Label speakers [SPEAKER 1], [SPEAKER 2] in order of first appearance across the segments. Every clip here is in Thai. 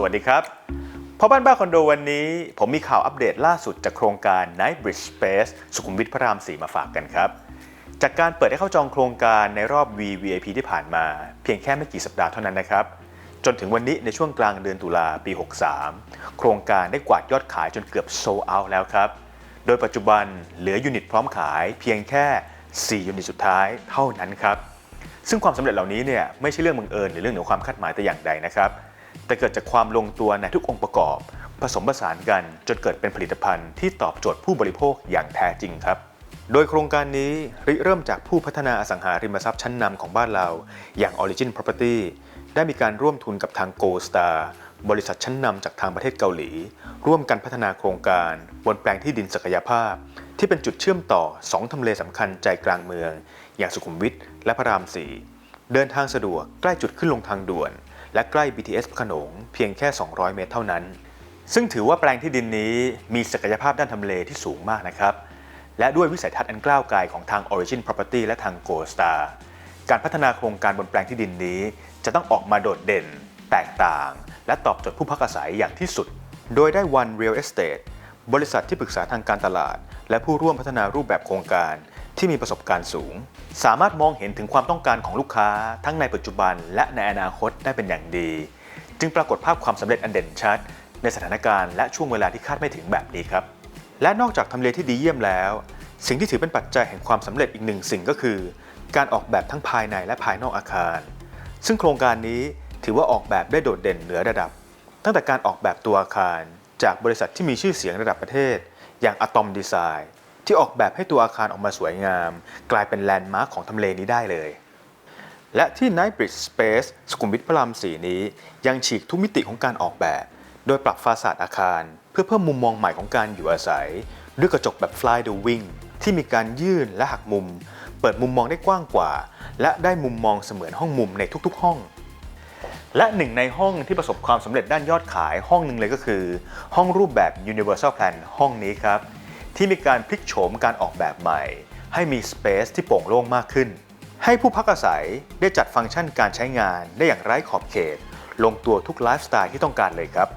[SPEAKER 1] สวัสดีครับพอบ้านบ้านคอนโดวันนี้ ผมมีข่าวอัปเดตล่าสุดจากโครงการ Night Bridge Space สุขุมวิทพระราม 4 มาฝากกันครับ จากการเปิดให้เข้าจองโครงการในรอบ VVIP ที่ผ่านมา เพียงแค่ไม่กี่สัปดาห์เท่านั้นนะครับ จนถึงวันนี้ในช่วงกลางเดือนตุลาปี 63 โครงการได้กวาดยอดขายจนเกือบโซเอาแล้วครับ โดยปัจจุบันเหลือยูนิตพร้อมขายเพียงแค่ 4 ยูนิตสุดท้ายเท่านั้นครับซึ่งความสำเร็จเหล่านี้เนี่ยไม่ใช่เรื่องบังเอิญหรือเรื่องเหนือความคาดหมายแต่อย่างใดนะครับ แต่เกิดจากความลงตัวในทุกองค์ประกอบ ผสมผสานกันจนเกิดเป็นผลิตภัณฑ์ที่ตอบโจทย์ผู้บริโภคอย่างแท้จริงครับ โดยโครงการนี้ริเริ่มจากผู้พัฒนาอสังหาริมทรัพย์ชั้นนำของบ้านเรา อย่าง Origin Property ได้มีการร่วมทุนกับทาง Gold Star บริษัทชั้นนำจากทางประเทศเกาหลี ร่วมกันพัฒนาโครงการ บนแปลงที่ดินศักยภาพ ที่เป็นจุดเชื่อมต่อ 2ทำเลสำคัญใจกลางเมือง อย่างสุขุมวิทและพระราม4เดินทางสะดวกใกล้จุดขึ้นลงทางด่วน และใกล้ BTS พระโขนงเพียงแค่ 200 เมตรเท่านั้น ซึ่งถือว่าแปลงที่ดินนี้มีศักยภาพด้านทำเลที่สูงมากนะครับ และด้วยวิสัยทัศน์อันกล้าวไกลของทาง Origin Property และทาง Gold Star การพัฒนาโครงการบนแปลงที่ดินนี้ จะต้องออกมาโดดเด่น แตกต่าง และตอบโจทย์ผู้พักอาศัยอย่างที่สุด โดยได้ One Real Estate บริษัทที่ปรึกษาทางการตลาด และผู้ร่วมพัฒนารูปแบบโครงการ ที่มีประสบการณ์สูง สามารถมองเห็นถึงความต้องการของลูกค้าทั้งในปัจจุบันและในอนาคตได้เป็นอย่างดี จึงปรากฏภาพความสำเร็จอันเด่นชัด ในสถานการณ์และช่วงเวลาที่คาดไม่ถึงแบบนี้ครับ และนอกจากทำเลที่ดีเยี่ยมแล้ว สิ่งที่ถือเป็นปัจจัยแห่งความสำเร็จอีกหนึ่งสิ่งก็คือ การออกแบบทั้งภายในและภายนอกอาคาร ซึ่งโครงการนี้ถือว่าออกแบบได้โดดเด่นเหนือระดับ ตั้งแต่การออกแบบตัวอาคาร จากบริษัทที่มีชื่อเสียงระดับประเทศ อย่าง Atom Design ที่ออกแบบให้ตัวอาคารออกมาสวยงาม กลายเป็นแลนด์มาร์คของทำเลนี้ได้เลย และที่ Night Bridge Space สุขุมวิทพระรามสีนี้ยังฉีกทุกมิติของการออกแบบ โดยปรับฟาสาดอาคาร เพื่อเพิ่มมุมมองใหม่ของการอยู่อาศัย ด้วยกระจกแบบ Fly the Wing ที่มีการยื่นและหักมุม เปิดมุมมองได้กว้างกว่า และได้มุมมองเสมือนห้องมุมในทุกๆ ห้อง และหนึ่งในห้องที่ประสบความสำเร็จด้านยอดขายห้องหนึ่งเลยก็คือ ห้องรูปแบบ Universal Plan ห้องนี้ครับ ที่มีการพลิกโฉมการออกแบบใหม่ ให้มีสเปซที่โปร่งโล่งมากขึ้น ให้ผู้พักอาศัยได้จัดฟังก์ชันการใช้งานได้อย่างไร้ขอบเขต ลงตัวทุกไลฟ์สไตล์ที่ต้องการเลยครับ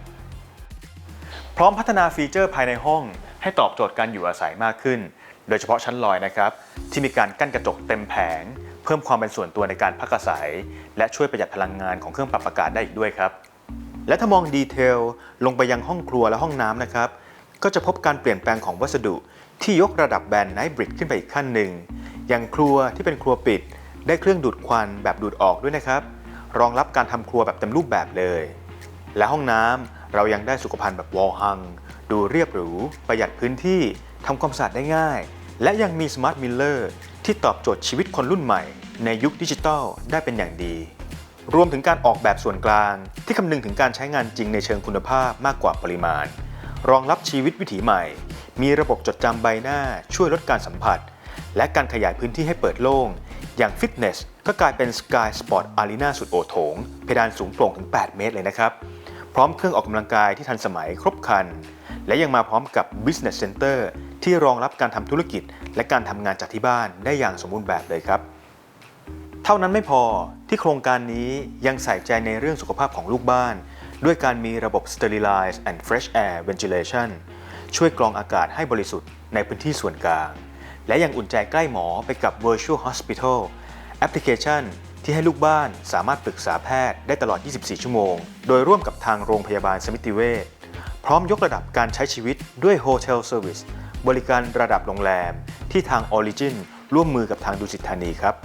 [SPEAKER 1] พร้อมพัฒนาฟีเจอร์ภายในห้องให้ตอบโจทย์การอยู่อาศัยมากขึ้น โดยเฉพาะชั้นลอยนะครับที่มีการกั้นกระจกเต็มแผง เพิ่มความเป็นส่วนตัวในการพักอาศัย และช่วยประหยัดพลังงานของเครื่องปรับอากาศได้อีกด้วยครับและถ้ามองดีเทลลงไปยังห้องครัวและห้องน้ำนะครับ ก็จะพบการเปลี่ยนแปลงของวัสดุที่ยกระดับแบรนด์ไนท์บริดขึ้นไปอีกขั้นหนึ่ง อย่างครัวที่เป็นครัวปิด ได้เครื่องดูดควันแบบดูดออกด้วยนะครับ รองรับการทำครัวแบบเต็มรูปแบบเลย และห้องน้ำเรายังได้สุขภัณฑ์แบบวอลฮัง ดูเรียบหรู ประหยัดพื้นที่ทำความสะอาดได้ง่าย และยังมีสมาร์ทมิลเลอร์ที่ตอบโจทย์ชีวิตคนรุ่นใหม่ ในยุคดิจิทัลได้เป็นอย่างดี รวมถึงการออกแบบส่วนกลาง ที่คำนึงถึงการใช้งานจริงในเชิงคุณภาพมากกว่าปริมาณ รองรับชีวิตวิถีใหม่ มีระบบจดจำใบหน้าช่วยลดการสัมผัส และการขยายพื้นที่ให้เปิดโล่ง อย่างฟิตเนสก็กลายเป็น Sky Sport Arena สุดโอโถง เพดานสูงโปร่งถึง 8 เมตรเลยนะครับ พร้อมเครื่องออกกำลังกายที่ทันสมัยครบครัน และยังมาพร้อมกับ Business Center ที่รองรับการทำธุรกิจ และการทำงานจากที่บ้านได้อย่างสมบูรณ์แบบเลยครับ เท่านั้นไม่พอที่โครงการนี้ยังใส่ใจในเรื่องสุขภาพของลูกบ้าน ด้วยการมีระบบ Sterilize and Fresh Air Ventilation ช่วยกรองอากาศให้บริสุทธิ์ในพื้นที่ส่วนกลาง และยังอุ่นใจใกล้หมอไปกับ Virtual Hospital แอปพลิเคชันที่ให้ลูกบ้านสามารถปรึกษาแพทย์ได้ตลอด 24 ชั่วโมง โดยร่วมกับทางโรงพยาบาลสมิติเวชพร้อมยกระดับการใช้ชีวิตด้วย Hotel Service บริการระดับโรงแรม ที่ทาง Origin ร่วมมือกับทางดุสิตธานีครับ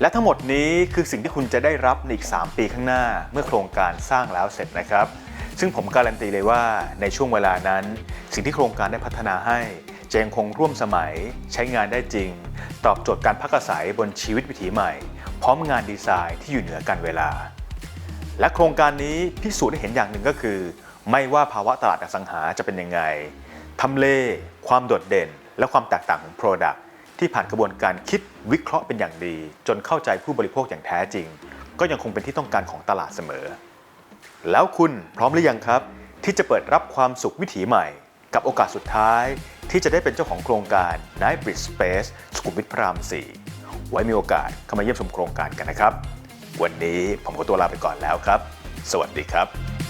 [SPEAKER 1] และทั้งหมดนี้คือสิ่งที่คุณจะได้รับในอีก 3 ปีข้างหน้าเมื่อโครงการสร้างแล้วเสร็จนะครับ ซึ่งผมการันตีเลยว่าในช่วงเวลานั้น สิ่งที่โครงการได้พัฒนาให้จะยังคงร่วมสมัยใช้งานได้จริง ตอบโจทย์การพักอาศัยบนชีวิตวิถีใหม่ พร้อมงานดีไซน์ที่อยู่เหนือการเวลา และโครงการนี้พิสูจน์ได้เห็นอย่างหนึ่งก็คือ ไม่ว่าภาวะตลาดอสังหาจะเป็นยังไงทำเล ความโดดเด่น และความแตกต่างของ Product ที่ผ่านกระบวนการคิดวิเคราะห์เป็นอย่างดี จนเข้าใจผู้บริโภคอย่างแท้จริง ก็ยังคงเป็นที่ต้องการของตลาดเสมอ แล้วคุณพร้อมหรือยังครับ ที่จะเปิดรับความสุขวิถีใหม่ กับโอกาสสุดท้าย ที่จะได้เป็นเจ้าของโครงการ Night Bridge Space สุขุมวิทพระราม 4 ไว้มีโอกาสเข้ามาเยี่ยมชมโครงการกันนะครับ วันนี้ผมขอตัวลาไปก่อนแล้วครับ สวัสดีครับ